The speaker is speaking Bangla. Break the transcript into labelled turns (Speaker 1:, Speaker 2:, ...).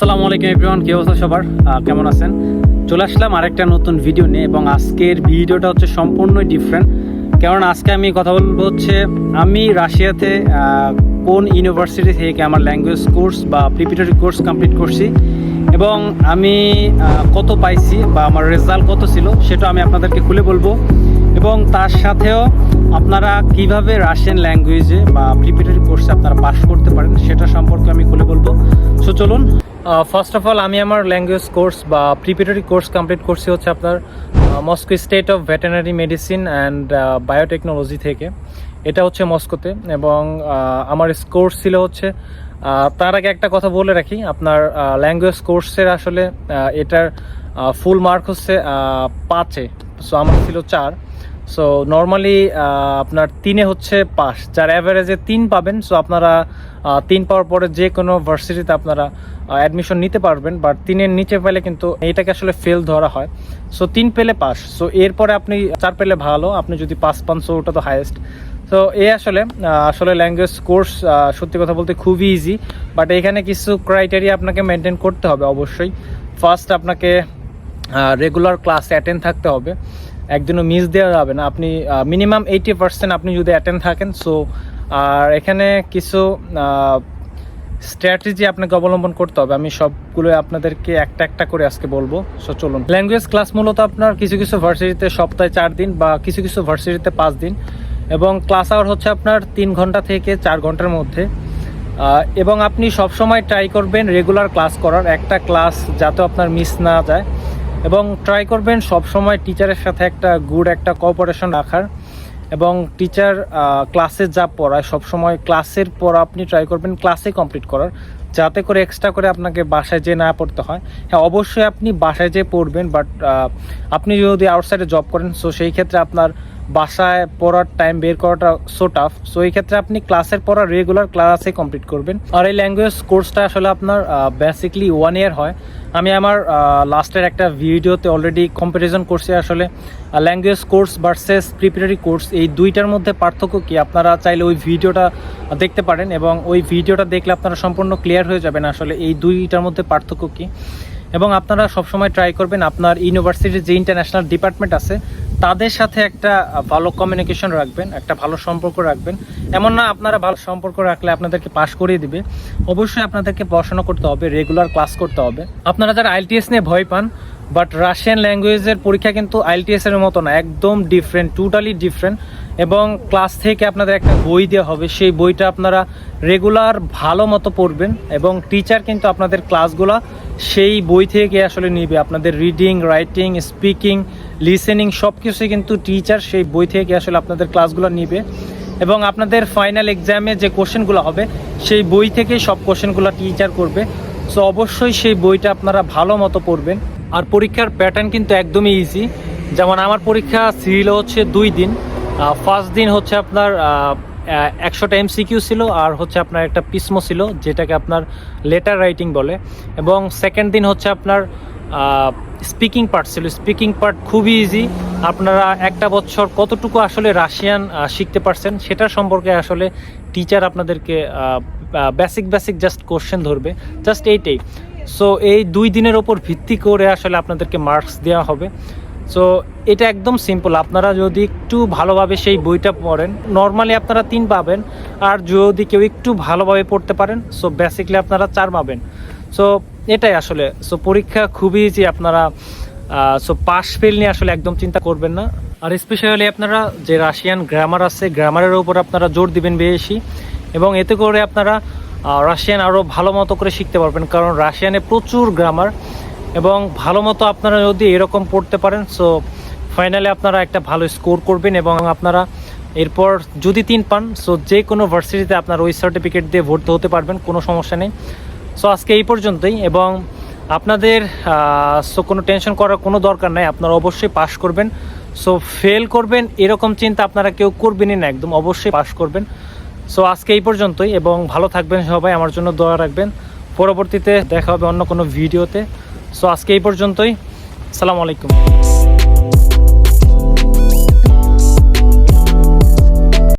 Speaker 1: আসসালামু আলাইকুম এভরিওয়ান কি অবস্থা সবার? কেমন আছেন? চলে আসলাম আরেকটা নতুন ভিডিও নিয়ে এবং আজকের ভিডিওটা হচ্ছে সম্পূর্ণই ডিফারেন্ট কারণ আজকে আমি কথা বলব হচ্ছে, আমি রাশিয়াতে কোন ইউনিভার্সিটি থেকে আমার ল্যাঙ্গুয়েজ কোর্স বা প্রিপারেটরি কোর্স কমপ্লিট করছি এবং আমি কত পাইছি বা আমার রেজাল্ট কত ছিল সেটা আমি আপনাদেরকে খুলে বলব। এবং তার সাথেও আপনারা কীভাবে রাশিয়ান ল্যাঙ্গুয়েজে বা প্রিপারেটরি কোর্সে আপনারা পাস করতে পারেন সেটা চলুন। ফার্স্ট অফ অল আমি আমার ল্যাঙ্গুয়েজ কোর্স বা প্রিপেটারি কোর্স কমপ্লিট করছি হচ্ছে আপনার Moscow state of veterinary medicine and biotechnology থেকে। এটা হচ্ছে মস্কোতে এবং আমার কোর্স ছিল হচ্ছে তার আগে একটা কথা বলে রাখি, আপনার ল্যাঙ্গুয়েজ কোর্সের আসলে এটার ফুল মার্ক হচ্ছে পাঁচে। সো আমার ছিল চার। সো নর্মালি আপনার তিনে হচ্ছে পাস। যার অ্যাভারেজে তিন পাবেন সো আপনারা তিন পাওয়ার পরে যে কোনো ভার্সিটিতে আপনারা অ্যাডমিশন নিতে পারবেন বাট তিনের নিচে পেলে কিন্তু এটাকে আসলে ফেল ধরা হয়। সো তিন পেলে পাস। সো এরপরে আপনি চার পেলে ভালো, আপনি যদি পাস পান সো ওটা তো হায়েস্ট তো এ আসলে আসলে ল্যাঙ্গুয়েজ কোর্স সত্যি কথা বলতে খুবই ইজি বাট এখানে কিছু ক্রাইটেরিয়া আপনাকে মেনটেন করতে হবে অবশ্যই। ফার্স্ট আপনাকে রেগুলার ক্লাস অ্যাটেন্ড থাকতে হবে। একদিনও মিস দেওয়া যাবে না। আপনি মিনিমাম এইটি পার্সেন্ট আপনি যদি অ্যাটেন্ড থাকেন সো আর এখানে কিছু স্ট্র্যাটেজি আপনাকে অবলম্বন করতে হবে। আমি সবগুলো আপনাদেরকে একটা একটা করে আজকে বলব। সো চলুন। ল্যাঙ্গুয়েজ ক্লাস মূলত আপনার কিছু কিছু ভার্সিটিতে সপ্তাহে চার দিন বা কিছু কিছু ভার্সিটিতে পাঁচ দিন। এবং ক্লাস আওয়ার হচ্ছে আপনার তিন ঘণ্টা থেকে চার ঘণ্টার মধ্যে। এবং আপনি সবসময় ট্রাই করবেন রেগুলার ক্লাস করার। একটা ক্লাস যাতে আপনার মিস না যায়। এবং ট্রাই করবেন সবসময় টিচারের সাথে একটা গুড একটা কোঅপারেশন রাখার। এবং টিচার ক্লাসে যা পড়ায়, সবসময় ক্লাসের পর আপনি ট্রাই করবেন ক্লাসে কমপ্লিট করার। যাতে করে এক্সট্রা করে আপনাকে বাসায় যেয়ে না পড়তে হয়। হ্যাঁ অবশ্যই আপনি বাসায় যেয়ে পড়বেন বাট আপনি যদি আউটসাইডে জব করেন সো সেই ক্ষেত্রে আপনার বাসায় পড়ার টাইম বের করাটা সো টাফ সো এই ক্ষেত্রে আপনি ক্লাসের পড়া রেগুলার ক্লাসে কমপ্লিট করবেন। আর এই ল্যাঙ্গুয়েজ কোর্সটা আসলে আপনার বেসিকলি ওয়ান ইয়ার হয়। আমি আমার লাস্টের একটা ভিডিওতে অলরেডি কম্পারিজন করছি আসলে language course versus preparatory course এই দুইটার মধ্যে পার্থক্য কি? আপনারা চাইলে ওই ভিডিওটা দেখতে পারেন এবং ওই ভিডিওটা দেখলে আপনারা সম্পূর্ণ ক্লিয়ার হয়ে যাবেন আসলে। এই দুইটার মধ্যে পার্থক্য কি? এবং আপনারা সবসময় ট্রাই করবেন আপনার ইউনিভার্সিটির যে ইন্টারন্যাশনাল ডিপার্টমেন্ট আছে, তাদের সাথে একটা ভালো কমিউনিকেশন রাখবেন, একটা ভালো সম্পর্ক রাখবেন। এমন না আপনারা ভালো সম্পর্ক রাখলে আপনাদেরকে পাশ করিয়ে দিবে। অবশ্যই আপনাদেরকে পড়াশোনা করতে হবে রেগুলার ক্লাস করতে হবে। আপনারা যারা আইএলটিএস নিয়ে ভয় পান বাট রাশিয়ান ল্যাঙ্গুয়েজের পরীক্ষা কিন্তু আইএলটিএস এর মতো না, একদম ডিফারেন্ট টোটালি ডিফারেন্ট এবং ক্লাস থেকে আপনাদের একটা বই দেওয়া হবে, সেই বইটা আপনারা রেগুলার ভালো মতো পড়বেন এবং টিচার কিন্তু আপনাদের ক্লাসগুলো সেই বই থেকে আসলে নিবে। আপনাদের রিডিং রাইটিং স্পিকিং লিসেনিং সব কিছুই কিন্তু টিচার সেই বই থেকে আসলে আপনাদের ক্লাসগুলো নিবে। এবং আপনাদের ফাইনাল এক্সামে যে কোশ্চেনগুলো হবে, সেই বই থেকেই সব কোশ্চেনগুলো টিচার করবে। সো অবশ্যই সেই বইটা আপনারা ভালো মতো পড়বেন। আর পরীক্ষার প্যাটার্ন কিন্তু একদমই ইজি যেমন আমার পরীক্ষা ছিল হচ্ছে দুই দিন। ফার্স্ট দিন হচ্ছে আপনার একশোটা এমসিকিউ ছিল আর হচ্ছে আপনার একটা পিসমো ছিল, যেটাকে আপনার লেটার রাইটিং বলে। এবং সেকেন্ড দিন হচ্ছে আপনার স্পিকিং পার্ট ছিল। স্পিকিং পার্ট খুবই ইজি আপনারা একটা বছর কতটুকু আসলে রাশিয়ান শিখতে পারছেন, সেটা সম্পর্কে আসলে টিচার আপনাদেরকে বেসিক বেসিক জাস্ট কোশ্চেন ধরবে। জাস্ট এইটাই। সো এই দুই দিনের ওপর ভিত্তি করে আসলে আপনাদেরকে মার্কস দেওয়া হবে। সো এটা একদম সিম্পল আপনারা যদি একটু ভালোভাবে সেই বইটা পড়েন নর্মালি আপনারা তিন পাবেন, আর যদি কেউ একটু ভালোভাবে পড়তে পারেন সো বেসিকলি আপনারা চার পাবেন। সো এটাই আসলে। সো পরীক্ষা খুবই যে আপনারা সো পাস ফেল নিয়ে আসলে একদম চিন্তা করবেন না। আর স্পেশালি আপনারা যে রাশিয়ান গ্রামার আছে গ্রামারের উপর আপনারা জোর দিবেন বেশি, এবং এতে করে আপনারা রাশিয়ান আরও ভালো মতো করে শিখতে পারবেন, কারণ রাশিয়ানে প্রচুর গ্রামার এবং ভালো মতো আপনারা যদি এরকম পড়তে পারেন সো ফাইনালে আপনারা একটা ভালো স্কোর করবেন এবং আপনারা এরপর যদি তিন পান সো যে কোনো ভার্সিটিতে আপনার ওই সার্টিফিকেট দিয়ে ভর্তি হতে পারবেন, কোনো সমস্যা নেই। সো আজকে এই পর্যন্তই এবং আপনাদের সো কোনো টেনশন করার কোনো দরকার নাই, আপনারা অবশ্যই পাশ করবেন। সো ফেল করবেন, এরকম চিন্তা আপনারা কেউ করবেনই না, একদম অবশ্যই পাশ করবেন। সো আজকে এই পর্যন্তই এবং ভালো থাকবেন সবাই, আমার জন্য দোয়া রাখবেন। পরবর্তীতে দেখা হবে অন্য কোনো ভিডিওতে। সো আজকে এই পর্যন্তই। সালামু আলাইকুম।